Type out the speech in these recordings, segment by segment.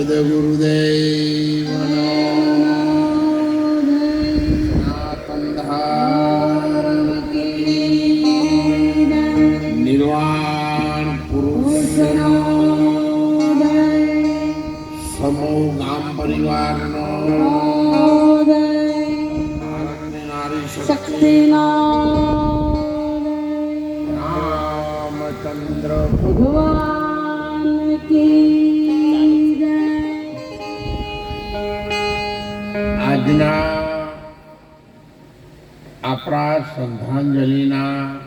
સદગુરુદેવનો નિર્વાણ પુરુષનો સમૂહ ગામ પરિવારનો ભારતની રામચંદ્ર ભગવાન કી આજના આપણા શ્રદ્ધાંજલિના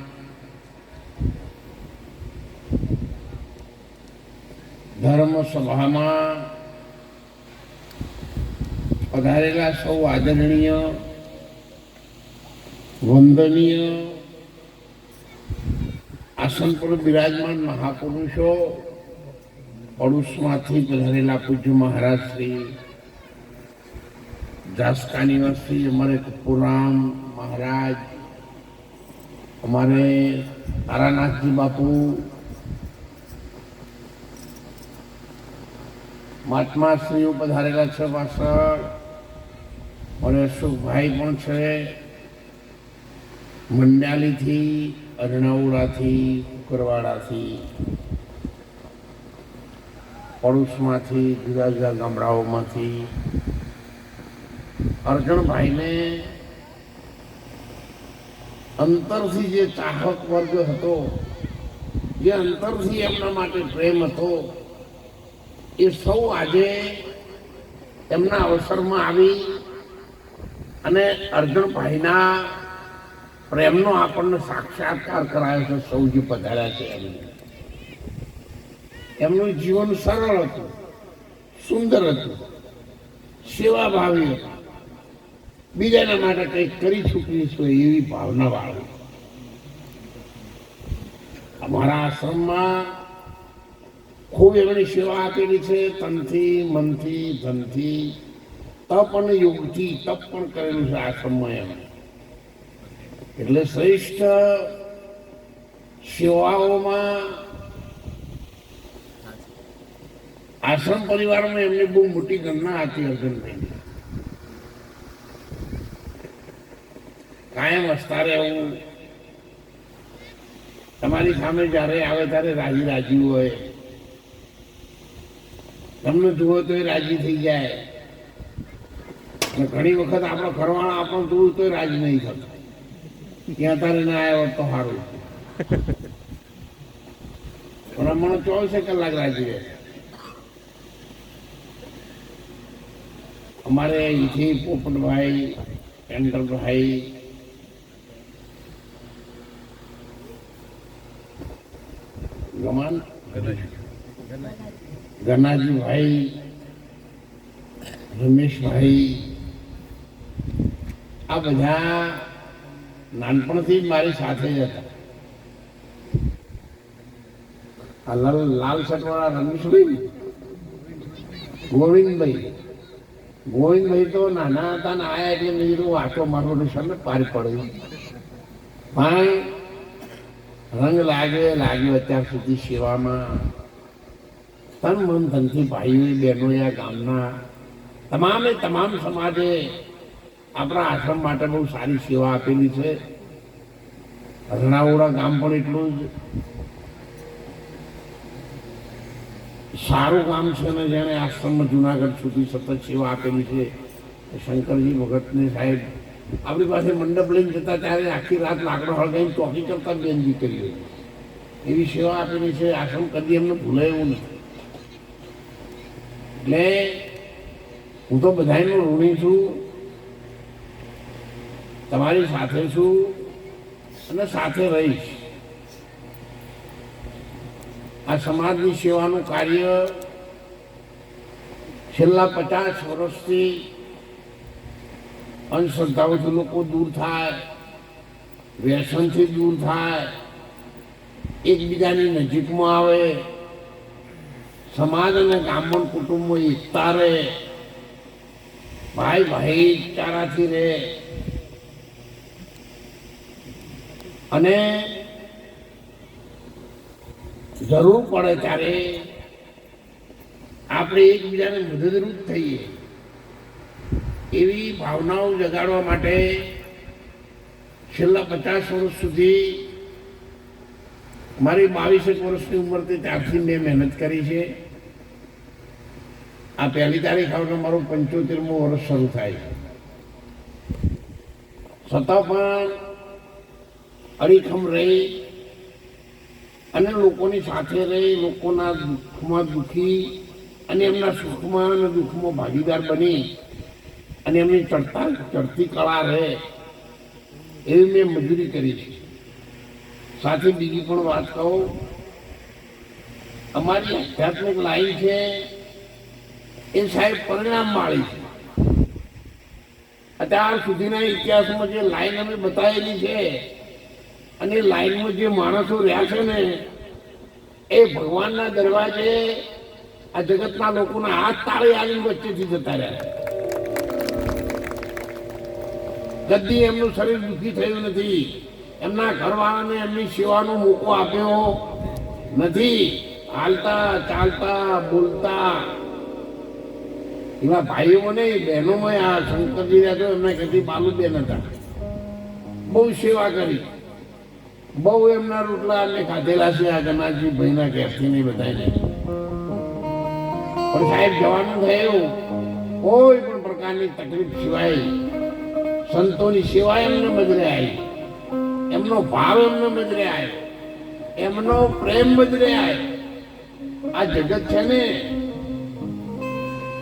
ધર્મ સભામાં પધારેલા સૌ આદરણીય, વંદનીય, આસન પર બિરાજમાન મહાપુરુષો, પડોશમાંથી પધારેલા પૂજ્ય મહારાજ શ્રી જાસકા નિવાસી અમારે કપૂરામ મહારાજ, અમારે તારાનાથજી બાપુ, મહાત્માશ્રીઓ પધારેલા છે પાછળ અને અશોકભાઈ પણ છે મંડાલીથી અરણાઉડાથી કુકરવાડાથી, પડોશમાંથી, જુદા જુદા ગામડાઓમાંથી અર્જણભાઈને અંતરથી જે ચાહક વર્ગ હતો, જે અંતરથી એમના માટે પ્રેમ હતો, એ સૌ આજે એમના અવસરમાં આવી અને અર્જણભાઈના પ્રેમનો આપણને સાક્ષાત્કાર કરાયો છે, સૌજી પધાર્યા છે એમને. એમનું જીવન સરળ હતું, સુંદર હતું, સેવાભાવી હતું. બીજાના માટે કંઈક કરી ચૂકીશું એવી ભાવના વાળું. અમારા આશ્રમમાં ખૂબ એમની સેવા આપેલી છે, તનથી, મનથી, ધનથી. તપ અને યોગથી તપ પણ કરેલું છે આશ્રમમાં એમ. એટલે શ્રેષ્ઠ સેવાઓમાં આશ્રમ પરિવારમાં એમની બહુ મોટી ગણના હતી અર્જુનભાઈની. કાયમ હસતા રહેવું તમારી સામે જ્યારે આવે ત્યારે રાજી રાજી હોય. તમને જુઓ તો એ રાજી થઈ જાય. ઘણી વખત આપણો ઘરવાળા આપણો જોવું તો રાજી નહીં થતો. ત્યાં તારે ના આવ્યો તો સારું મને ચોવીસે કલાક રાજી રહે. અમારે અહીંથી પોપટભાઈ ટેન્ડરભાઈ ગમાન ગનાજીભાઈ, રમેશભાઈ, આ બધા નાનપણથી મારી સાથે જ હતા. આ લાલ લાલ શર્ટવાળા રમેશભાઈ ને? ગોવિંદભાઈ. ગોવિંદભાઈ તો નાના હતા ને આયા એટલે મેં કીધું આટો મારો નિશાન પાર પડ્યો. પણ રંગ લાગે, લાગ્યો અત્યાર સુધી સેવામાં. તન મન ધનથી ભાઈઓ બહેનોએ આ ગામના. તમામે તમામ સમાજે આપણા આશ્રમ માટે બહુ સારી સેવા આપેલી છે. રણાવડા ગામ પણ એટલું જ. સારું ગામ છે ને જેણે આશ્રમમાં જુનાગઢ સુધી સતત સેવા આપેલી છે. શંકરજી ભગતને સાહેબ આપણી પાસે મંડપ લઈને જતા ત્યારે આખી રાત લાકડો હળગાઈને ચોકી કરતા બેનજી કરી એવી સેવા આપેલી છે, આશ્રમ કદી એમને ભૂલાય એવું નથી. એટલે હું તો બધાનો ઋણી છું, તમારી સાથે છું અને સાથે રહીશ. આ સમાજની સેવાનું કાર્ય છેલ્લા પચાસ વર્ષથી અંધશ્રદ્ધાઓથી લોકો દૂર થાય, વ્યસનથી દૂર થાય, એકબીજાની નજીકમાં આવે, સમાજ અને ગામણ કુટુંબમાં એકતા રહે, ભાઈ ભાઈચારાથી રહે. અને જરૂર પડે ત્યારે આપણે એકબીજાને મદદરૂપ થઈએ. એવી ભાવનાઓ જગાડવા માટે છેલ્લા પચાસ વર્ષ સુધી મારી બાવીસેક વર્ષની ઉંમરથી ત્યારથી મેં મહેનત કરી છે. આ પહેલી તારીખ આવે મારો મારું પંચોતેરમું વર્ષ શરૂ થાય છે. છતાં પણ અડીખમ રહી અને લોકોની સાથે રહી, લોકોના દુઃખમાં દુઃખી અને એમના સુખમાં અને દુઃખમાં ભાગીદાર બની. અને એમની ચડતા ચડતી કળા રહે એવી મેં મજૂરી કરી છે. સાથે બીજી પણ વાત કહું, અમારી આધ્યાત્મિક લાઈન છે, એ સાહેબ પરિણામ વાળી છે. અત્યાર સુધીના ઇતિહાસમાં જે લાઈન અમે બતાવેલી છે, અને લાઈનમાં જે માણસો રહ્યા છે ને, એ ભગવાનના દરવાજે આ જગતના લોકોના હાથ તાળી આવીને વચ્ચેથી જતા રહ્યા કદી એમનું શરીર દુઃખી થયું નથી. એમના ઘરવાળાને એમની સેવાનો મોકો આપ્યો નથી. હાલતા, ચાલતા, બોલતા. એવા ભાઈઓ નહીં બહેનોમાં આ શંકરજી રહ્યા એમને કદી બાલુબેન હતા. બહુ સેવા કરી. બહુ એમના રોટલા અમે ખાધેલા છે આ ગનાજી ભાઈના ઘેરથી નહીં બધાને પણ સાહેબ, જવાનું થયું. કોઈ પણ પ્રકારની તકલીફ સિવાય સંતોની સેવા એમને બદલે આવી એમનો ભાવ એમને બદલે આવ્યો એમનો પ્રેમ બદલે આવ્યો આ જગત છે ને,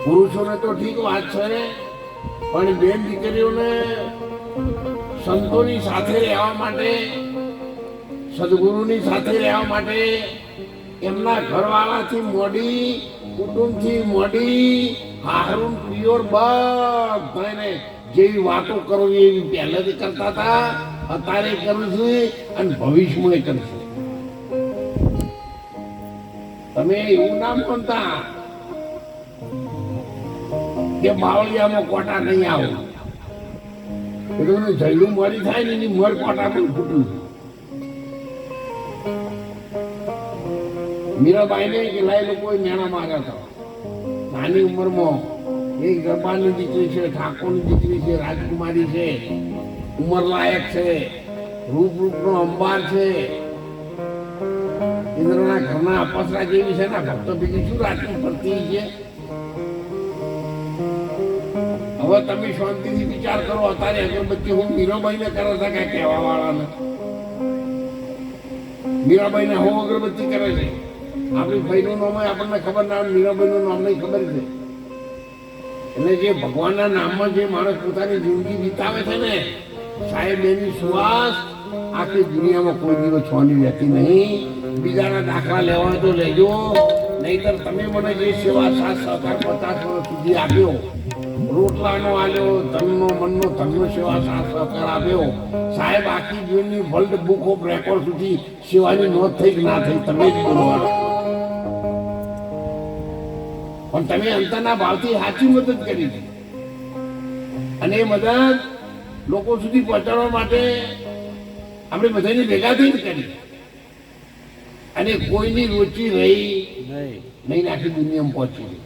પુરુષોને તો ઠીક વાત છે, પણ બેન દીકરીઓને સંતોની સાથે રહેવા માટે, સદગુરુની સાથે રહેવા માટે, એમના ઘરવાળાથી મોડી, કુટુંબથી મોડી હારું પ્રિયોર બધાને જેવી વાતો કરવી એવી પહેલેથી કરતા હતા, અત્યારે કરશું અને ભવિષ્યમાં કરશું તમે એવું નામ માનતા કે બાવળિયામાં કોટા નહીં આવે. એટલે જૈલું મરી થાય ને એની મર કોટા પણ ફૂટું. મીરાબાઈને કે લાઈ લોકો મેણા માગ્યા હતા. નાની ઉંમરમાં એક ગરબાની દીકરી છે, ઠાકોરની દીકરી છે, રાજકુમારી છે, ઉંમરલાયક છે રૂપ રૂપનો અંબાર છે. ઇન્દ્રના ઘરના અપસરા જેવી છે ને, ભક્તો બીજી શું રાજકું ફરતી છે. હવે તમે શાંતિથી વિચાર કરો, અત્યારે અગરબત્તી હું મીરાબાઈને કરે છે કે કહેવા વાળાને મીરાબાઈને હું અગરબત્તી કરે છે? આપણી ભાઈનું નામ આપણને ખબર ના મીરાબાઈનું નામ નહીં ખબર છે. એટલે જે ભગવાનના નામમાં જે માણસ પોતાની જિંદગી વિતાવે છે ને, સાહેબ, એની સુવાસ આખી દુનિયામાં કોઈ દિવસ છોની રહેતી નહીં. બીજાના દાખલા લેવા તો લેજો. નહીતર તમે મને જે સેવા સાથ સહકાર પચાસ વર્ષ સુધી આપ્યો રોટલાનો આલ્યો, ધનનો, મનનો, ધનનો સેવા સાથ સહકાર આપ્યો. સાહેબ, આખી જીવનની વર્લ્ડ બુક ઓફ રેકોર્ડ સુધી સેવાની નોંધ થઈ કે ના થઈ, તમે જ બોલવાના. પણ તમે અંતરના ભાવથી સાચી મદદ કરી છે. અને એ મદદ લોકો સુધી પહોંચાડવા માટે આપણે બધાની ભેગા થઈને કરી. અને કોઈની રુચિ રહી નહીં. આખી દુનિયામાં પહોંચી.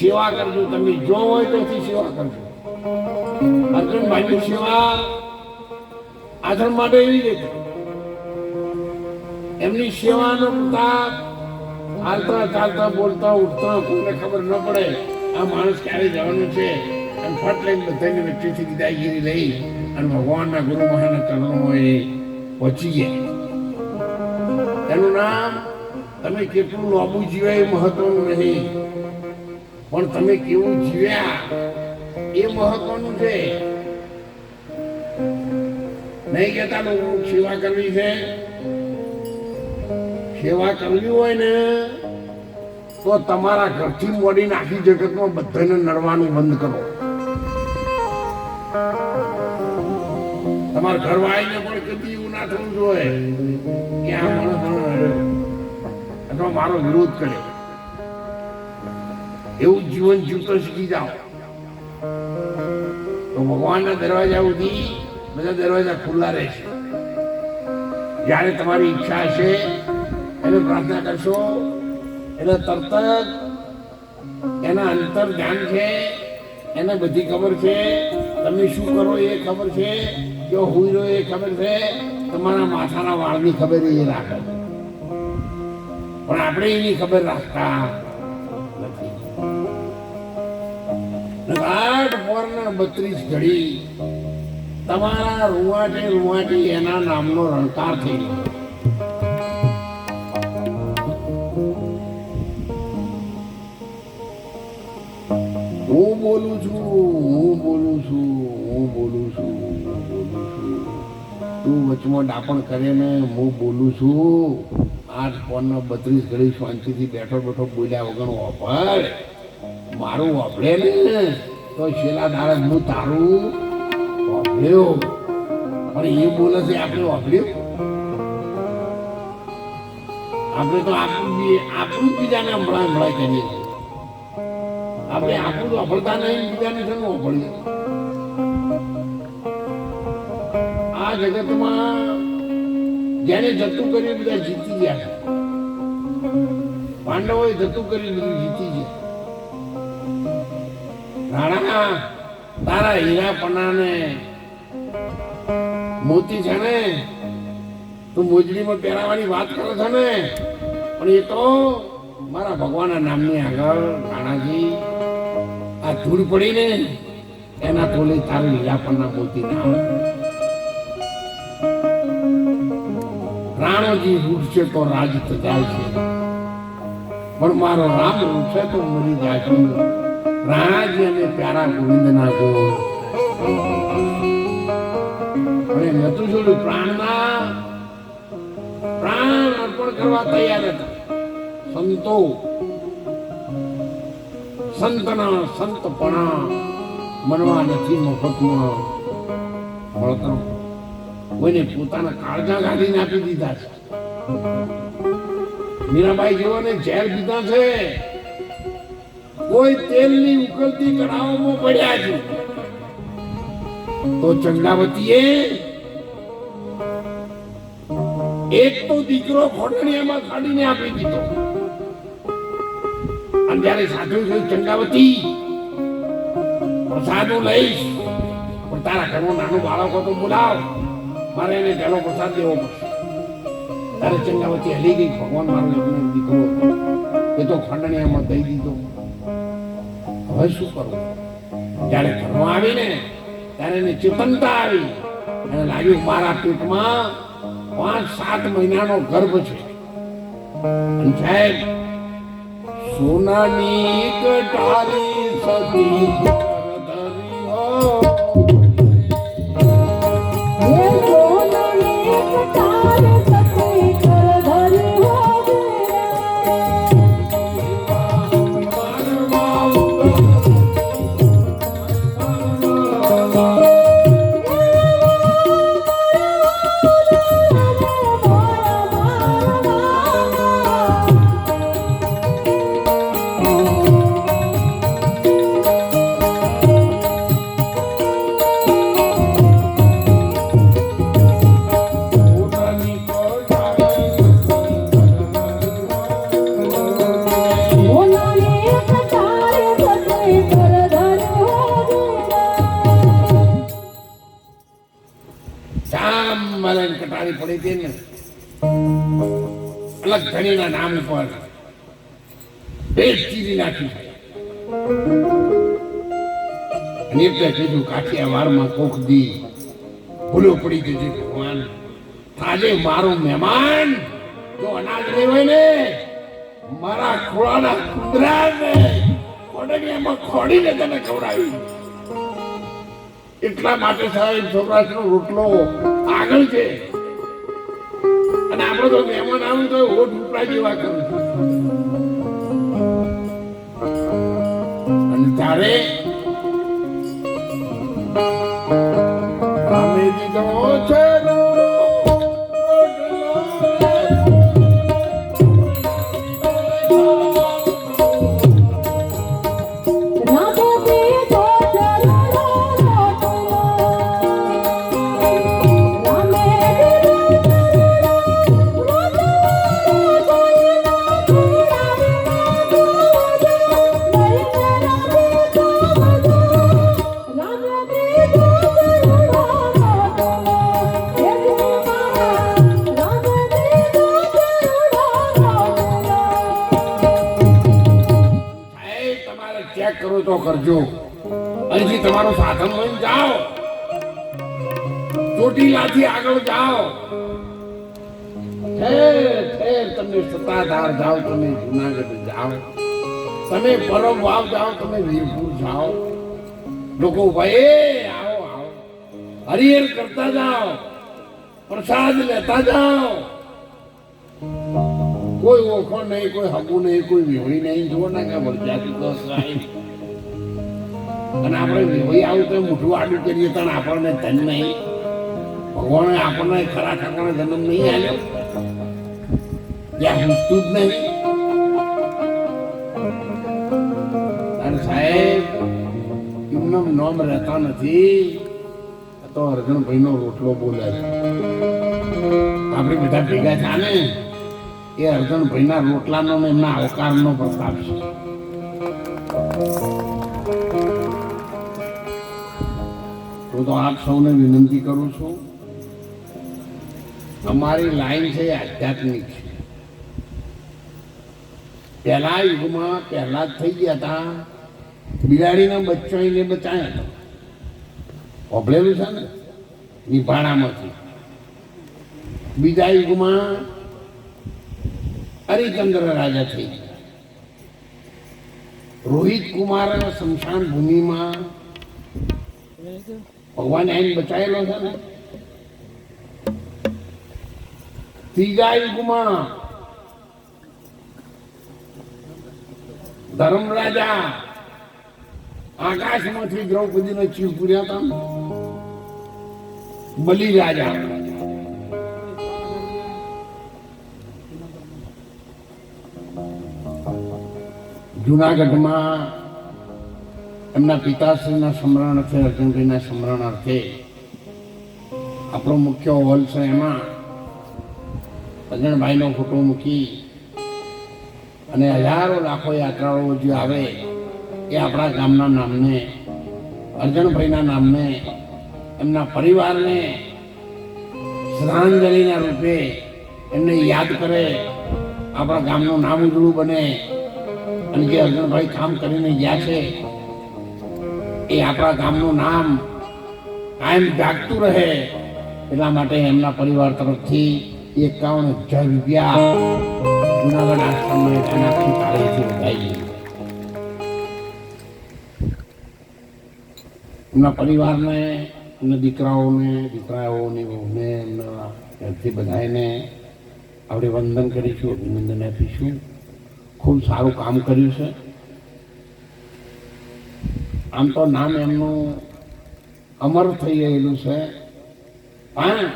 સેવા કરજો તમે જો હોય તો સેવા કરજો. અર્જુનભાઈની સેવા આધર માટે એવી રીતે એમની સેવાનો પ્રતાપ હાલતા ચાલતા બોલતા ઉઠતા કોઈને ખબર ન પડે. આ માણસ ક્યારે જવાનું છે? અને ફટ લઈને બધાની વચ્ચેથી વિદાયગીરી લઈ અને ભગવાનના ગુરુ મહાના ચરણોમાં એ પહોંચી ગયા. એનું નામ તમે કેટલું લાંબુ જીવ્યા એ મહત્વનું નહીં. પણ તમે કેવું જીવ્યા એ મહત્વનું છે. નહીં કેતા લોકો સેવા કરવી છે? સેવા કરવી હોય ને તો તમારા ઘરથી મોડીને આખી જગતમાં બધાને નડવાનું બંધ કરો. તમારા ઘરવાળીને પણ કદી એવું ના થવું જોઈએ કે આ માણસ અથવા મારો વિરોધ કર્યો એવું જીવન જીવતો શીખી જાઓ. તો ભગવાનના દરવાજા સુધી બધા દરવાજા ખુલ્લા રહેશે. જ્યારે તમારી ઈચ્છા હશે એને પ્રાર્થના કરશો એટલે તરત જ એના અંતર ધ્યાન છે, એને બધી ખબર છે. તમે શું કરો એ ખબર છે, જો હુઈ રહ્યો એ ખબર છે. તમારા માથાના વાળની ખબર એ રાખે પણ આપણે એની ખબર રાખતા નથી. આઠ, પોરના બત્રીસ ઘડી તમારા રૂવાટે રૂવાટી એના નામનો રણકાર થઈ ગયો. બોલું છું, હું બોલું છું, હું બોલું છું, હું બોલું છું. તું વચમાં ડાપણ કરે ને, હું બોલું છું. આઠ પોનનો બત્રીસ ઘડી શાંતિથી બેઠો બેઠો બોલ્યા વગર વાપર. મારું વાપરે ને, તો છેલ્લા દાડે હું તારું વાપર્યો. પણ એ બોલે છે આપણે વાપર્યું? આપણે તો આપણું આપણું જ બીજાને હમણાં હમણાં કહીએ. છીએ આપણે આપણું અભળતા નહીં બીજાને શું અભળીએ આ જગતમાં જેને જતું કર્યું બધા જીતી ગયા પાંડવોએ જતું કરી બધું જીતી ગયા. રાણા તારા હીરા પનાને મોતી છે ને? તું મોજડીમાં પહેરાવાની વાત કરો છો ને? પણ એ તો મારા ભગવાનના નામની આગળ રાણાજી આ ધૂળ પડી ને એના તોલે તારું પન્ના મોતી ના. રાણોજી રૂઠશે તો રાજ જાય છે. પણ મારો રામ રૂઠશે તો મરી જાય છે. રાણાજી અને પ્યારા ગોવિંદના ગો અને નતું જોડું પ્રાણના પ્રાણ અર્પણ કરવા તૈયાર હતા. સંતો સંતના સંતપણા મનવા નથી મફતમાં મળતો કોઈને પોતાના કાળજા ગાડીને આપી દીધા છે. મીરાબાઈ જેવાને ઝેર પીધા છે. કોઈ તેલની ઉકળતી કરાવવામાં પડ્યા છે. તો ચંદાવતીએ એક તો દીકરો ખોટણીયામાં કાઢીને આપી દીધો. અને જ્યારે સાધુ થયું ચંડાવતી પ્રસાદ લઈશ. પણ તારા ઘરમાં નાનું બાળક હતો બોલાવ. મારે એને પહેલો પ્રસાદ દેવો પડશે. તારે ચંડાવતી હલી ગઈ. ભગવાન મારો એમનો દીકરો એ તો ખંડણીયામાં દઈ દીધો. હવે શું કરવું જ્યારે ઘરમાં આવીને, ત્યારે એને ચેતનતા આવી. અને લાગ્યું, મારા પેટમાં પાંચ સાત મહિનાનો ગર્ભ છે. અને સાહેબ સોનાની કટારી સતી. મલન કટારી પડી હતી ને. અલગ ધણીના નામ ઉપર ભેટ ચીરી નાખી. છે અને એટલે કીધું, કાઠિયાવાડમાં કોક દી ભૂલો પડી જશે ભગવાન. આજે મારો મહેમાન જો અનાજ નહીં ને. મારા ખોળાના કુંદરાને એમાં ખોડીને તને ખવડાવી એટલા માટે સાહેબ, સૌરાષ્ટ્રનો રોટલો આગળ છે. અને આપણે તો મહેમાન આવું તો હોઠ ઉપરા જેવા કરું અને ત્યારે લોકો ભાઈ આવો આવો. હરિહર કરતા જાઓ, પ્રસાદ લેતા જાઓ. કોઈ ઓળખો નહીં, કોઈ હગું નહીં, કોઈ વિહોળી નહીં. જુઓ ને કે વરજાતી તો અને આપણે વિહોળી આવું તો મોઢું આડું કરીએ તો આપણને ધન નહીં. ભગવાને આપણને ખરા ઠાકોરને જન્મ નહીં આવ્યો ત્યાં પૂછતું જ નહીં. એમનો નામ રહેતા નથી. તો અર્જુનભાઈ નો રોટલો બોલે આપણે બધા ભેગા થયા ને એ અર્જુનભાઈના રોટલાનો ને એમના અવકારનો પ્રતાપ છે. હું તો આપ સૌને વિનંતી કરું છું, અમારી લાઈન છે આધ્યાત્મિક છે. પહેલા યુગમાં પહેલા જ થઈ ગયા હતા. બિલાડીના બચ્ચો એને બચાયા હતા ઓભળેલું છે ને? નિભાણામાંથી. બીજા યુગમાં હરિચંદ્ર રાજા થઈ ગયા. રોહિત કુમાર શમશાન ભૂમિમાં ભગવાન આઈને બચાયેલો છે ને? ત્રીજા યુગમાં ધર્મરાજા આકાશમાંથી દ્રૌપદીને ચીવ પૂર્યા હતા બલિ રાજા જુનાગઢમાં એમના પિતાશ્રીના સ્મરણ અર્થે અર્જુનભાઈના સ્મરણ અર્થે આપણો મુખ્ય હોલ છે એમાં. અજણભાઈનો ફોટો મૂકી અને હજારો લાખો યાત્રાળુઓ જે આવે એ આપણા ગામના નામને અર્જણભાઈના નામને, એમના પરિવારને શ્રદ્ધાંજલિના રૂપે એમને યાદ કરે, આપણા ગામનું નામ ઉજળું બને અને જે અર્જુનભાઈ કામ કરીને ગયા છે, એ આપણા ગામનું નામ કાયમ જાગતું રહે એટલા માટે એમના પરિવાર તરફથી એકાવન હજાર રૂપિયા જુનાગઢ આશ્રમમાં એનાથી પાડેથી વધાઈ એમના પરિવારને એમના દીકરાઓને, દીકરાઓની વહુને એમના ઘરથી બધાને આપણે વંદન કરીશું, અભિનંદન આપીશું. ખૂબ સારું કામ કર્યું છે. આમ તો નામ એમનું અમર થઈ ગયેલું છે. પણ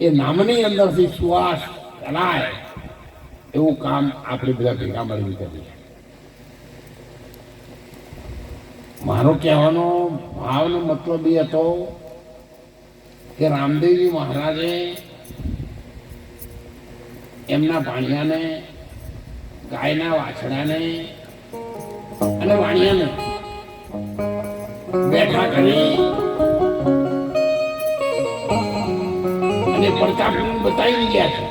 એ નામની અંદરથી સુવાસ ફેલાય એવું કામ આપણે બધા ભેગા મળીને કરીશું મારો કહેવાનો ભાવનો મતલબ એ હતો કે રામદેવજી મહારાજે એમના ભાણિયાને, ગાયના વાછડાને અને વાણિયાને બેઠા કરી અને પ્રતાપ બતાવી ગયા છે.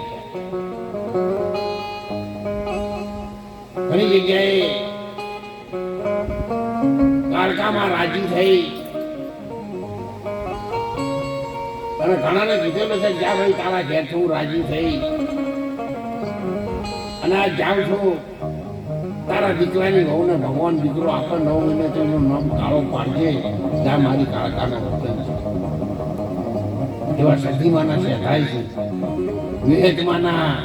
ઘણી જગ્યાએ કારકામાં રાજી થઈ. અને ઘણાને કીધેલું છે જ્યાં ભાઈ, તારા ઘેર છું રાજી થઈ. અને આ જાઉં છું. તારા દીકરાની વહુને ભગવાન દીકરો આપે નવ મહિને તો નામ કાળો પાડજે. ત્યાં મારી કાળકાના વચન છે. એવા સદીમાના શેઠાય છે. વિવેકમાના,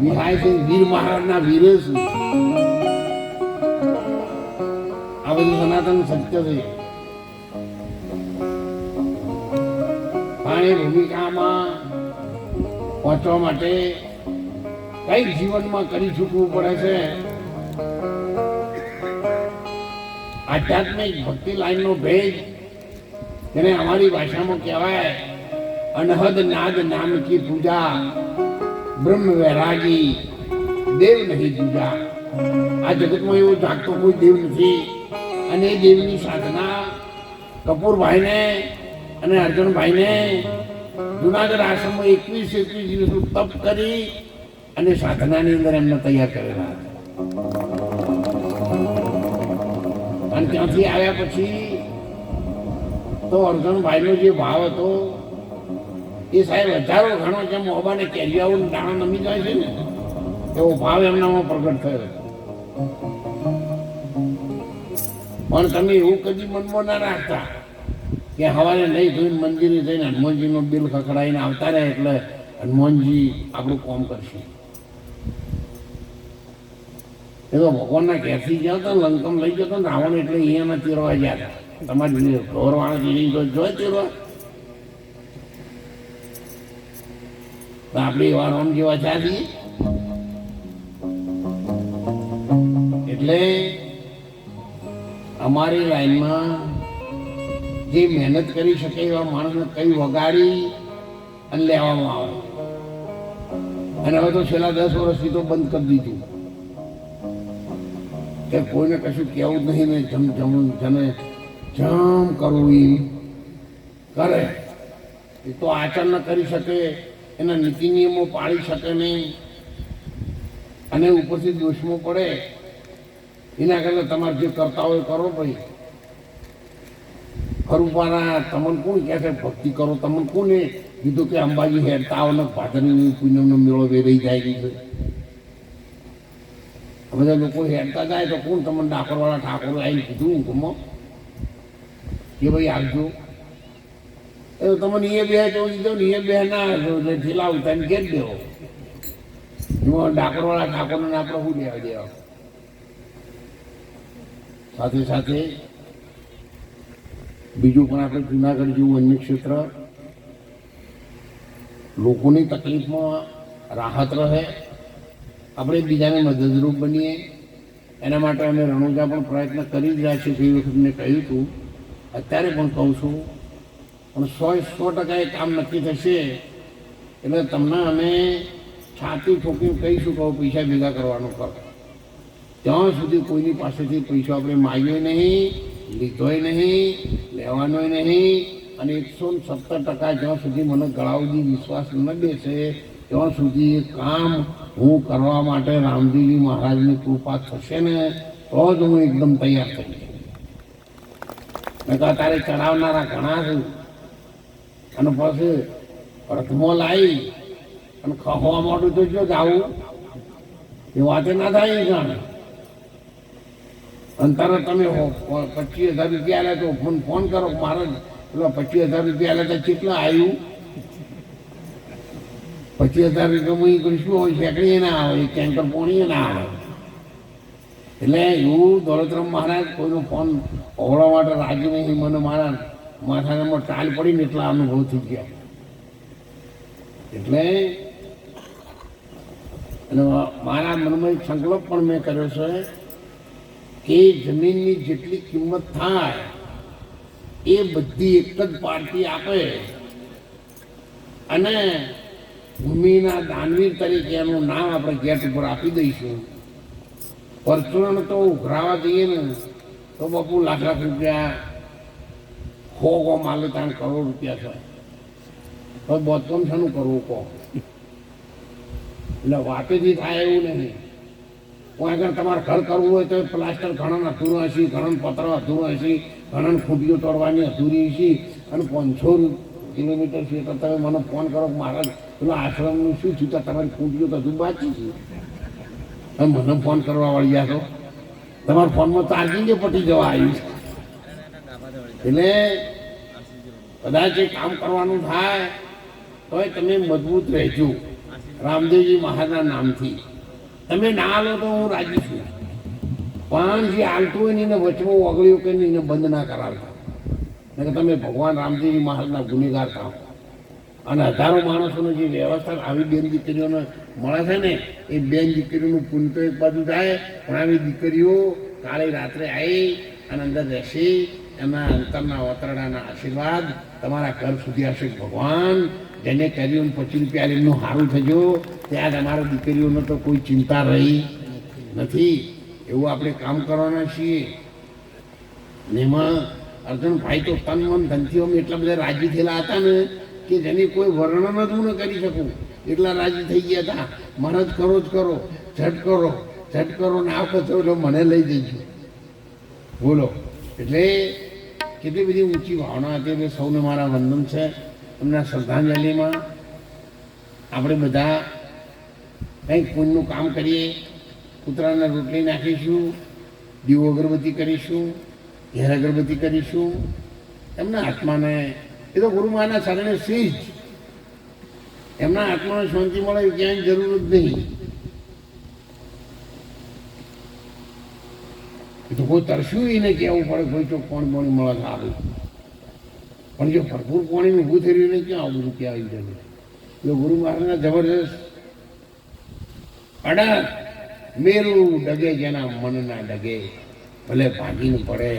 વિહાય છે, વીર મહારાજના વીરે છે. સનાતન સત્ય છે. પાણી ભૂમિકામાં પહોંચવા માટે કંઈક જીવનમાં કરી ચૂકવું પડે છે. આધ્યાત્મિક ભક્તિ લાઈનનો ભેદ જેને અમારી ભાષામાં કહેવાય અનહદ નાદ નામ કી પૂજા, બ્રહ્મ વૈરાગી, દેવ નહીં પૂજા. આ જગતમાં એવો જાગતો કોઈ દેવ નથી. અને એ દેવીની સાધના કપૂરભાઈને અને અર્જુનભાઈને જુનાગઢ આશ્રમમાં એકવીસ એકવીસ દિવસનું તપ કરી અને સાધનાની અંદર એમને તૈયાર કરેલા હતા. અને ત્યાંથી આવ્યા પછી તો અર્જુનભાઈનો જે ભાવ હતો, એ સાહેબ હજારો ઘણો જેમ મોબાને કેરિયાઓ દાણા નમી જાય છે ને, એવો ભાવ એમનામાં પ્રગટ થયો પણ તમે એવું કદી મનમાં ના રાખતા કે સવારે નહીં ધોઈને મંદિરે જઈને હનુમાનજીનું બિલ ખખડાઈને આવતા રહે એટલે હનુમાનજી આપણું કામ કરશે. એ તો ભગવાનના ઘેરથી ગયા હતા લંકમ લઈ જતો ને રાવણ એટલે અહીંયાના તીરવા ગયા હતા. તમારી ઢોરવાળા ચીરી તો જોઈ ચીરવા તો આપણે એવા રોમ જેવા દઈએ એટલે અમારી લાઈનમાં જે મહેનત કરી શકે એવા માણસને કઈ વગાડી અને લેવામાં આવે. અને હવે તો છેલ્લા દસ વર્ષથી તો બંધ કરી દીધું. કે કોઈને કશું કહેવું જ નહીં ને જમ જમ જને જમ કરવું કરે. એ તો આચરણ કરી શકે, એના નીતિ નિયમો પાળી શકે નહીં. અને ઉપરથી દોષમાં પડે. એના કરતાં તમારે જે કરતા હોય કરો ભાઈ ખરુપાના તમને કોણ કહે છે? ભક્તિ કરો, તમને કોને? કીધું કે, અંબાજી હેરતા આવો ને ભાદરની પૂનમનો મેળો વેરાઈ જાય છે. બધા લોકો હેરતા જાય તો કોણ તમને ડાકોરવાળા ઠાકોર આવીને કીધું ગમો કે ભાઈ આવજો એ તમને એ બે તો દીધો ને એ બે ના ઠેલા ઉતારીને ઘેર દેવો ડાકોરવાળા ઠાકોરને આપણે શું લેવા દેવા? સાથે સાથે બીજું પણ આપણે જુનાગઢ જેવું અન્ય ક્ષેત્ર, લોકોની તકલીફમાં રાહત રહે, આપણે બીજાને મદદરૂપ બનીએ, એના માટે અમે રણુજા પણ પ્રયત્ન કરી જ રહ્યા છીએ ગઈ વખત મેં કહ્યું હતું. અત્યારે પણ કહું છું, પણ સો સો ટકા એ કામ નક્કી થશે, એટલે તમને અમે છાતી ઠોકીને કહીશું કહું પૈસા ભેગા કરવાનું કરો. ત્યાં સુધી કોઈની પાસેથી પૈસો આપણે માગ્યો નહીં, લીધોય નહીં, લેવાનોય નહીં અને એકસો સત્તર ટકા જ્યાં સુધી મને ગળાવજી વિશ્વાસ ન બેસે, ત્યાં સુધી એ કામ હું કરવા માટે રામજીજી મહારાજની કૃપા થશે ને, તો જ હું એકદમ તૈયાર થઈ મેં તો અત્યારે ચડાવનારા ઘણા છે. અને પછી પ્રથમો લાવી અને ખવા માંડું તો જો જાવું એ વાતે ના થાય જાણે અને તમે પચીસ હજાર રૂપિયા આલે તો ફોન ફોન કરો, મારે પેલા પચીસ હજાર રૂપિયા તો કેટલા આવ્યું પચીસ હજાર રૂપિયા હું કરું શું હોય શેકડી ના આવે ટેન્કર પોણી ના આવે. એટલે એવું દોલતરામ મહારાજ કોઈનો ફોન ઓળવા માટે રાજી નહીં મને મારા માથાનામાં ટાલ પડીને એટલા અનુભવ થઈ ગયા. એટલે મારા મનમાં સંકલ્પ પણ મેં કર્યો છે કે જમીનની જેટલી કિંમત થાય, એ બધી એક જ પાર્ટી આપે. અને ભૂમિના દાનવીર તરીકે એનું નામ આપણે ગેટ ઉપર આપી દઈશું. પરચુરણ તો ઉઘરાવા જઈએ ને, તો બાપુ લાખ લાખ રૂપિયા હો ગો માલે ત્રણ કરોડ રૂપિયા છે. તો બોતમ શાનું કરવું કહો. એટલે વાતેથી થાય એવું નહીં હું આગળ તમારે ઘર કરવું હોય તો પ્લાસ્ટર ઘણા અધૂરું હશે, ઘણન પત્ર અધૂરો હશે, ઘણન ખૂટીઓ તોડવાની અધૂરી હશે. અને પાંચસો કિલોમીટર છે તો તમે મને ફોન કરો મારા પેલો આશ્રમનું શું થયું? તમારી ખૂટીઓ તો હજુ બાકી છે. તમે મને ફોન કરવા વાળ્યા છો. તમારા ફોનમાં ચાર્જિંગ પટી જવા આવ્યું એટલે કદાચ એ કામ કરવાનું થાય, તોય તમે મજબૂત રહેજો. રામદેવજી મહારાજના નામથી. તમે ના આલો તો હું રાજી છું. પણ જે હાલતું હોય ને એને વચમાં ઓગળ્યું કે એને બંધ ના કરાવતા. કે તમે ભગવાન રામજી મહારાજના ગુનેગાર થાવ અને હજારો માણસોનો જે વ્યવસ્થા આવી બેન દીકરીઓને મળે છે ને, એ બેન દીકરીઓનું પુન એક બાજુ જાય પણ આવી દીકરીઓ કાલે રાત્રે આવી અને અંદર રહેશે. એના અંતરના વતરડાના આશીર્વાદ તમારા ઘર સુધી હશે ભગવાન જેને કર્યું પછી રૂપિયા એમનું સારું થજો. ત્યાં તમારા દીકરીઓનો તો કોઈ ચિંતા રહી નથી. એવું આપણે કામ કરવાના છીએ. ને એમાં અર્જુનભાઈ તો તન મન ધનથી એટલા બધા રાજી થયેલા હતા ને કે જેની કોઈ વર્ણન જ હું ન કરી શકું. એટલા રાજી થઈ ગયા હતા. મને જ કરો જ કરો. ઝટ કરો. ઝટ કરો ને આ કચરો એટલે મને લઈ જઈશું બોલો. એટલે કેટલી બધી ઊંચી ભાવના હતી. એટલે સૌને મારા વંદન છે. એમના શ્રદ્ધાંજલિમાં આપણે બધા કંઈક પુણ્યનું કામ કરીએ, કૂતરાને રોટલી નાખીશું, દીવો અગરબત્તી કરીશું, ઘેર અગરબત્તી કરીશું. એમના આત્માને, એ તો ગુરુમાના શરણે શ્રી જ. એમના આત્માને શાંતિ મળે ક્યાંય જરૂર જ નહીં. એ તો કોઈ તરસ્યું એને કહેવું પડે, કોઈ તો કોણ કોણ મળે સારું પણ જો ભરપૂર પાણી ઊભું થઈ રહ્યું ને ક્યાં આવું ક્યાં આવી જાય? એટલે ગુરુ મહારાજના જબરજસ્ત અડાક મેરું ડગે જેના મનના ડગે, ભલે ભાગીને પડે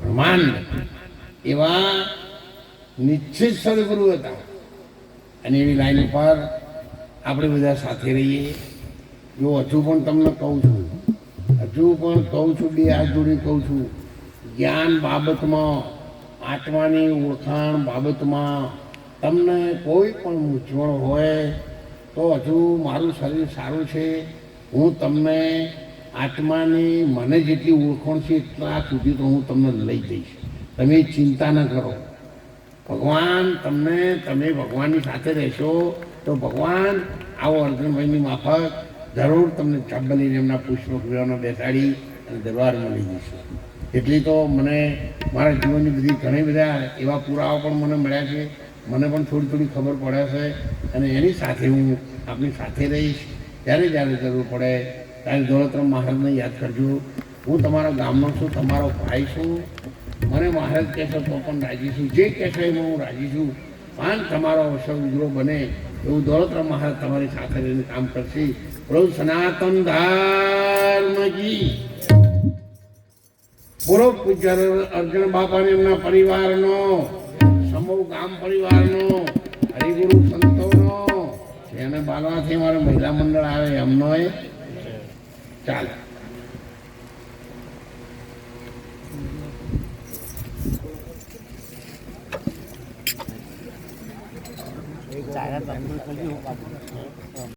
પ્રમાણ એવા નિશ્ચિત સદગુરુ હતા. અને એવી લાઈન ઉપર આપણે બધા સાથે રહીએ. જો હજુ પણ તમને કહું છું, હજુ પણ કહું છું, બે હાથ જોડી કહું છું, જ્ઞાન બાબતમાં આત્માની ઓળખાણ બાબતમાં તમને કોઈ પણ મૂંઝવણ હોય તો હજુ મારું શરીર સારું છે. હું તમને આત્માની મને જેટલી ઓળખાણ છે એટલા સુધી તો હું તમને લઈ જઈશ. તમે ચિંતા ન કરો. ભગવાન તમને, તમે ભગવાનની સાથે રહેશો તો ભગવાન આવો અર્જુનભાઈની માફક જરૂર તમને ચબ્બલીને એમના પુષ્પ ગૃહનો બેસાડી અને દરબારમાં લઈ જશે એટલી તો મને મારા જીવનની બધી ઘણી બધા એવા પુરાવા પણ મને મળ્યા છે. મને પણ થોડી થોડી ખબર પડે છે અને એની સાથે હું આપની સાથે રહીશ. જ્યારે જ્યારે જરૂર પડે ત્યારે દોલતરામ મહારાજને યાદ કરજો. હું તમારા ગામનો છું, તમારો ભાઈ છું. મને મહારાજ કહેશો તો પણ રાજી છું. જે કહેશો એમાં હું રાજી છું. પાન તમારો અવસર ઉજળો બને એવું દોલતરામ મહારાજ તમારી સાથે રહીને કામ કરશે. પ્રભુ સનાતન ધર્મ બોલો પૂજ્ય અર્જુન બાપાને એમના પરિવારનો, સમૂહ ગામ પરિવારનો, હરિગુરુ સંતોનો એને બાલવાથી મારે મહિલા મંડળ આવે એમનો એ ચાલે